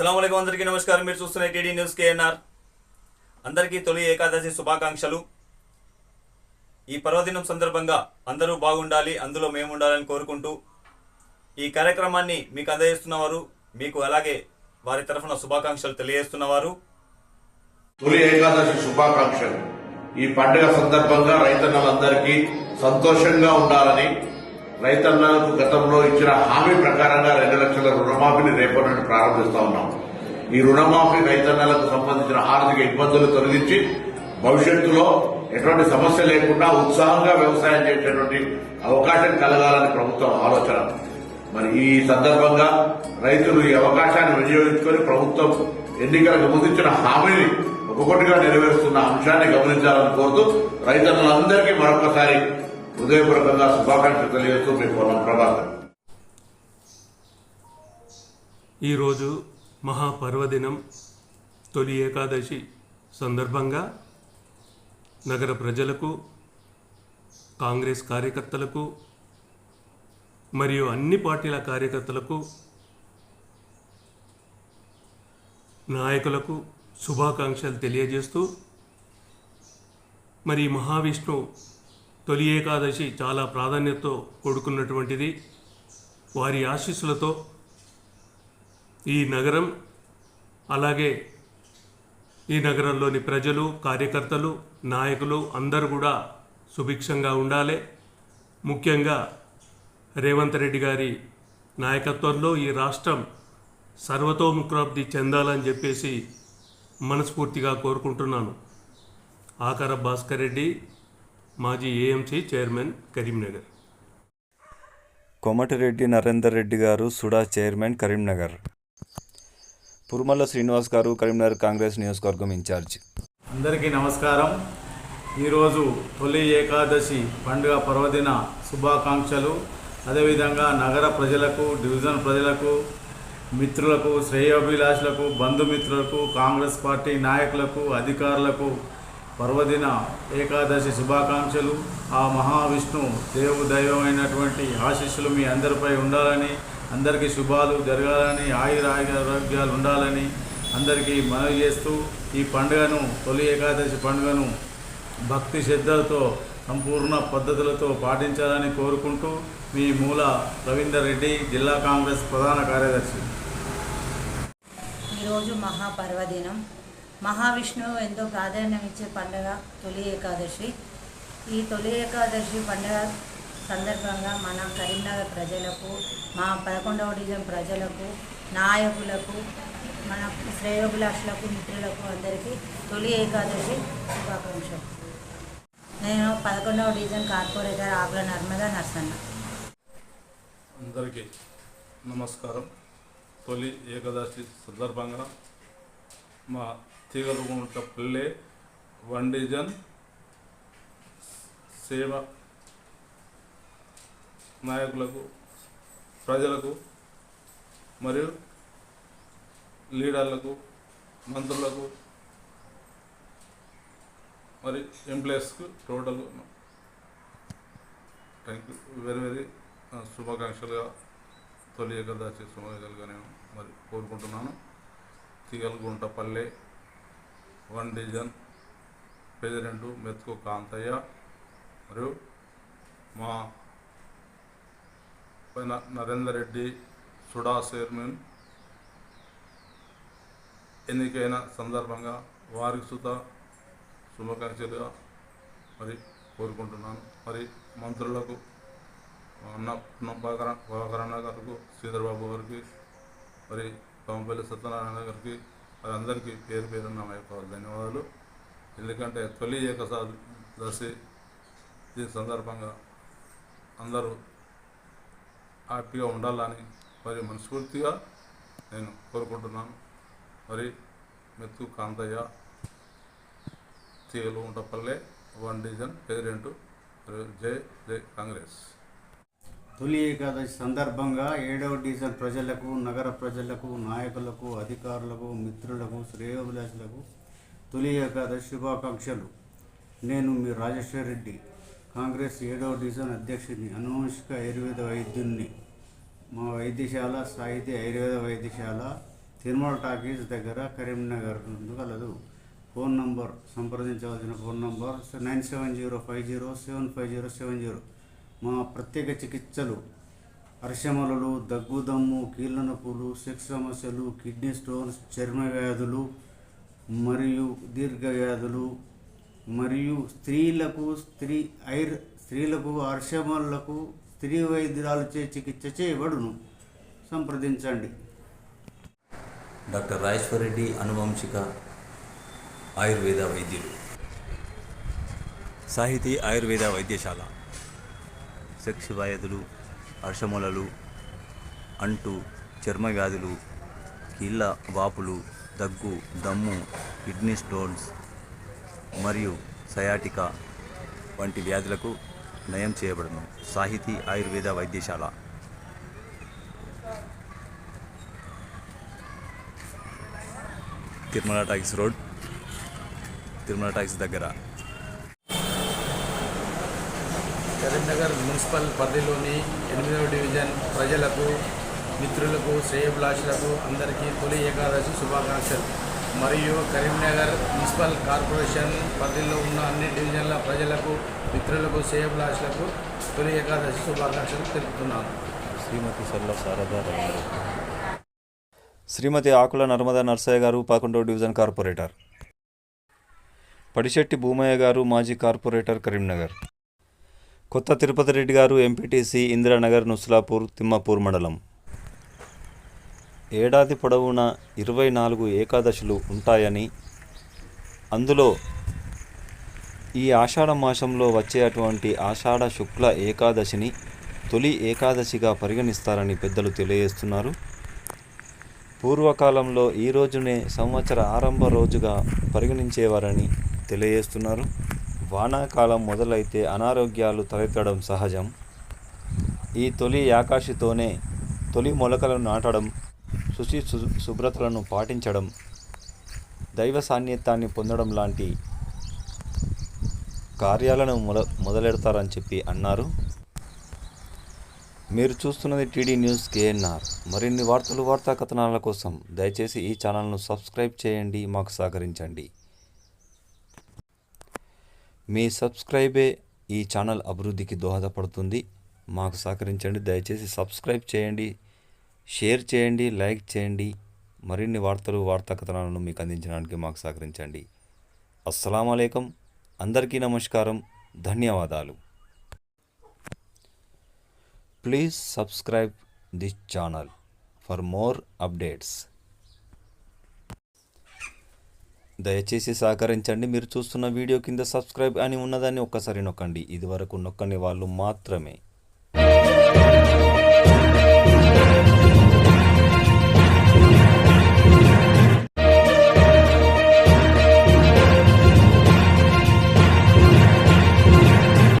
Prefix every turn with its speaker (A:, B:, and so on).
A: అస్సలం అందరికీ నమస్కారం. మీరు చూస్తున్న టీడీ న్యూస్ కేఎన్ఆర్. అందరికీ తొలి ఏకాదశి శుభాకాంక్షలు. ఈ పర్వదినం సందర్భంగా అందరూ బాగుండాలి అందులో మేము ఉండాలని కోరుకుంటూ ఈ కార్యక్రమాన్ని మీకు అందజేస్తున్నవారు మీకు అలాగే వారి తరఫున శుభాకాంక్షలు తెలియజేస్తున్నవారు.
B: తొలి ఏకాదశి శుభాకాంక్షలు. ఈ పండుగ సందర్భంగా రైతన్నలందరికీ సంతోషంగా ఉండాలని రైతన్నలకు గతంలో ఇచ్చిన హామీ ప్రకారంగా రెండు లక్షల రుణమాఫీని రేపటి నుండి ప్రారంభిస్తా ఉన్నాం. ఈ రుణమాఫీ రైతన్నలకు సంబంధించిన ఆర్థిక ఇబ్బందులు తొలగించి భవిష్యత్తులో ఎటువంటి సమస్య లేకుండా ఉత్సాహంగా వ్యవసాయం చేసేటువంటి అవకాశం కలగాలని ప్రభుత్వం ఆలోచన. మరి ఈ సందర్భంగా రైతులు ఈ అవకాశాన్ని వినియోగించుకొని ప్రభుత్వం ఎన్నికలకు ముందు ఇచ్చిన హామీని ఒక్కొక్కటిగా నెరవేరుస్తున్న అంశాన్ని గమనించాలని కోరుతూ రైతన్నులందరికీ మరొకసారి హృదయపూర్వకంగా శుభాకాంక్షలు తెలియజేస్తూ మీ పొలం ప్రభాకర్
C: ఈరోజు మహాపర్వదినం తొలి ఏకాదశి సందర్భంగా నగర ప్రజలకు కాంగ్రెస్ కార్యకర్తలకు మరియు అన్ని పార్టీల కార్యకర్తలకు నాయకులకు శుభాకాంక్షలు తెలియజేస్తూ మరి మహావిష్ణు తొలి ఏకాదశి చాలా ప్రాధాన్యతతో కూడుకున్నటువంటిది. వారి ఆశీస్సులతో ఈ నగరం అలాగే ఈ నగరంలోని ప్రజలు కార్యకర్తలు నాయకులు అందరూ కూడా సుభిక్షంగా ఉండాలి. ముఖ్యంగా రేవంత్ రెడ్డి గారి నాయకత్వంలో ఈ రాష్ట్రం సర్వతోముఖాబ్ది చెందాలని చెప్పేసి మనస్ఫూర్తిగా కోరుకుంటున్నాను. ఆకార భాస్కర్ రెడ్డి మాజీ AMC chairman Karimnagar.
D: Komatireddy Narender Reddy garu SUDA chairman Karimnagar. Purumalla Srinivas garu Karimnagar Congress నియోజకవర్గం ఇన్ఛార్జ్.
E: అందరికీ నమస్కారం. ఈరోజు తొలి ఏకాదశి పండుగ పర్వదిన శుభాకాంక్షలు. అదేవిధంగా నగర ప్రజలకు డివిజన్ ప్రజలకు మిత్రులకు శ్రేయోభిలాషులకు బంధుమిత్రులకు కాంగ్రెస్ పార్టీ నాయకులకు అధికారులకు పర్వదిన ఏకాదశి శుభాకాంక్షలు. ఆ మహావిష్ణు దేవు దైవమైనటువంటి ఆశీస్సులు మీ అందరిపై ఉండాలని అందరికీ శుభాలు జరగాలని ఆయుర ఆరోగ్యాలు ఉండాలని అందరికీ మనవి చేస్తూ ఈ పండుగను తొలి ఏకాదశి పండుగను భక్తి శ్రద్ధలతో సంపూర్ణ పద్ధతులతో పాటించాలని కోరుకుంటూ మీ మూల రవీందర్ రెడ్డి జిల్లా కాంగ్రెస్ ప్రధాన కార్యదర్శి.
F: ఈరోజు మహాపర్వదినం. మహావిష్ణువు ఎంతో ప్రాధాన్యం ఇచ్చే పండుగ తొలి ఏకాదశి. ఈ తొలి ఏకాదశి పండుగ సందర్భంగా మన కరీంనగర్ ప్రజలకు మా పదకొండవ డివిజన్ ప్రజలకు నాయకులకు మన శ్రేయోభిలాషులకు మిత్రులకు అందరికీ తొలి ఏకాదశి శుభాకాంక్షలు. నేను పదకొండవ డివిజన్ కార్పొరేటర్ ఆకుల నర్మద నర్సన్న.
G: అందరికీ నమస్కారం. తొలి ఏకాదశి సందర్భంగా మా తీగలుగుంట పల్లె వన్ డిజన్ సేవ నాయకులకు ప్రజలకు మరియు లీడర్లకు మంత్రులకు మరి ఎంప్లాయీస్కు total thank you very very శుభాకాంక్షలుగా తొలి ఏకాదశి శుభాకాంక్షలుగా నేను మరి కోరుకుంటున్నాను. తీగలగుంట పల్లె వన్ డివిజన్ ప్రెసిడెంట్ మెతుకు కాంతయ్య మరియు మా నరేందర్ రెడ్డి సుడా చైర్మన్ ఎన్నికైన సందర్భంగా వారికి సుత శుభాకాంక్షలుగా మరి కోరుకుంటున్నాను. మరి మంత్రులకు అన్న ప్రభాకరణ గారికి శ్రీధర్బాబు గారికి మరి పంపల్లి సత్యనారాయణ గారికి మరి అందరికీ పేరు పేరు నా యొక్క ధన్యవాదాలు. ఎందుకంటే తొలి ఏకదశి దీని సందర్భంగా అందరూ హ్యాపీగా ఉండాలని మరి మనస్ఫూర్తిగా నేను కోరుకుంటున్నాను. మరి మెత్తు కాంతయ్య తీగలు ఉంటపల్లె వన్ డివిజన్ ప్రెసిడెంట్ జై జై కాంగ్రెస్.
H: తొలి ఏకాదశి సందర్భంగా ఏడవ డివిజన్ ప్రజలకు నగర ప్రజలకు నాయకులకు అధికారులకు మిత్రులకు శ్రేయోభిలాషులకు తొలి ఏకాదశి శుభాకాంక్షలు. నేను మీ రాజేశ్వర్ రెడ్డి కాంగ్రెస్ ఏడవ డివిజన్ అధ్యక్షుడిని అనువంశిక ఆయుర్వేద వైద్యుణ్ణి. మా వైద్యశాల సాహిత్య ఆయుర్వేద వైద్యశాల తిరుమల టాకీస్ దగ్గర కరీంనగర్ నుండి కలదు. ఫోన్ నంబర్ సంప్రదించవలసిన phone number nine seven zero five zero seven five zero seven zero. మా ప్రత్యేక చికిత్సలు. అర్షమలలు దగ్గుదమ్ము కీళ్ళ నొప్పులు సెక్స్ సమస్యలు కిడ్నీ స్టోన్స్ చర్మ వ్యాధులు మరియు దీర్ఘ వ్యాధులు మరియు స్త్రీలకు స్త్రీ ఐర్ స్త్రీలకు అర్షమలకు స్త్రీ వైద్యురాలచే చికిత్స చేయబడును. సంప్రదించండి.
I: డాక్టర్ రాజేశ్వరరెడ్డి అనువంశిక ఆయుర్వేద వైద్యులు. సాహితీ ఆయుర్వేద వైద్యశాల. సెక్స్ వ్యాధులు అర్షములలు అంటు చర్మ వ్యాధులు కీళ్ళ వాపులు దగ్గు దమ్ము కిడ్నీ స్టోన్స్ మరియు సయాటికా వంటి వ్యాధులకు నయం చేయబడును. సాహితీ ఆయుర్వేద వైద్యశాల. Tirumala talkies road Tirumala talkies దగ్గర.
J: కరీంనగర్ మున్సిపల్ పరిధిలోని ఎనిమిదవ డివిజన్ ప్రజలకు మిత్రులకు శ్రేయభిలాషులకు అందరికీ తొలి ఏకాదశి శుభాకాంక్షలు. మరియు కరీంనగర్ మున్సిపల్ కార్పొరేషన్ పరిధిలో ఉన్న అన్ని డివిజన్ల ప్రజలకు మిత్రులకు శ్రేయభిలాషులకు తొలి ఏకాదశి శుభాకాంక్షలు తెలుపుతున్నాను.
I: శ్రీమతి సర్ల శారదా
D: శ్రీమతి ఆకుల నర్మదా నర్సయ్య గారు పాకుండో డివిజన్ కార్పొరేటర్. పడిశెట్టి భూమయ్య గారు మాజీ కార్పొరేటర్ కరీంనగర్. కొత్త తిరుపతి రెడ్డి గారు ఎంపీటీసీ ఇందిరానగర్ నుస్లాపూర్ తిమ్మాపూర్ మండలం. ఏడాది పొడవునా ఇరవై నాలుగు ఏకాదశులు ఉంటాయని అందులో ఈ ఆషాఢ మాసంలో వచ్చేటువంటి ఆషాఢ శుక్ల ఏకాదశిని తొలి ఏకాదశిగా పరిగణిస్తారని పెద్దలు తెలియజేస్తున్నారు. పూర్వకాలంలో ఈ రోజునే సంవత్సర ఆరంభ రోజుగా పరిగణించేవారని తెలియజేస్తున్నారు. వానాకాలం మొదలైతే అనారోగ్యాలు తలెత్తడం సహజం. ఈ తొలి ఆకాశితోనే తొలి మొలకలను నాటడం శుచి శుభ్రతలను పాటించడం దైవ సాన్నిధ్యాన్ని పొందడం లాంటి కార్యాలను మొద మొదలెడతారని చెప్పి అన్నారు. మీరు చూస్తున్నది టీడీ న్యూస్ కేఎన్ఆర్. మరిన్ని వార్తలు వార్తా కథనాల కోసం దయచేసి ఈ ఛానల్ను సబ్స్క్రైబ్ చేయండి మాకు సహకరించండి. మీ సబ్స్క్రైబే ఈ ఛానల్ అభివృద్ధికి దోహదపడుతుంది. మాకు సహకరించండి. దయచేసి సబ్స్క్రైబ్ చేయండి షేర్ చేయండి లైక్ చేయండి. మరిన్ని వార్తలు వార్తా కథనాలను మీకు అందించడానికి మాకు సహకరించండి. అస్సలం అయికం అందరికీ నమస్కారం. ధన్యవాదాలు. Please subscribe this channel for more updates. దయచేసి సహకరించండి. మీరు చూస్తున్న వీడియో కింద సబ్స్క్రైబ్ అని ఉన్నదాన్ని ఒక్కసారి నొక్కండి. ఇది వరకు నొక్కని వాళ్ళు మాత్రమే.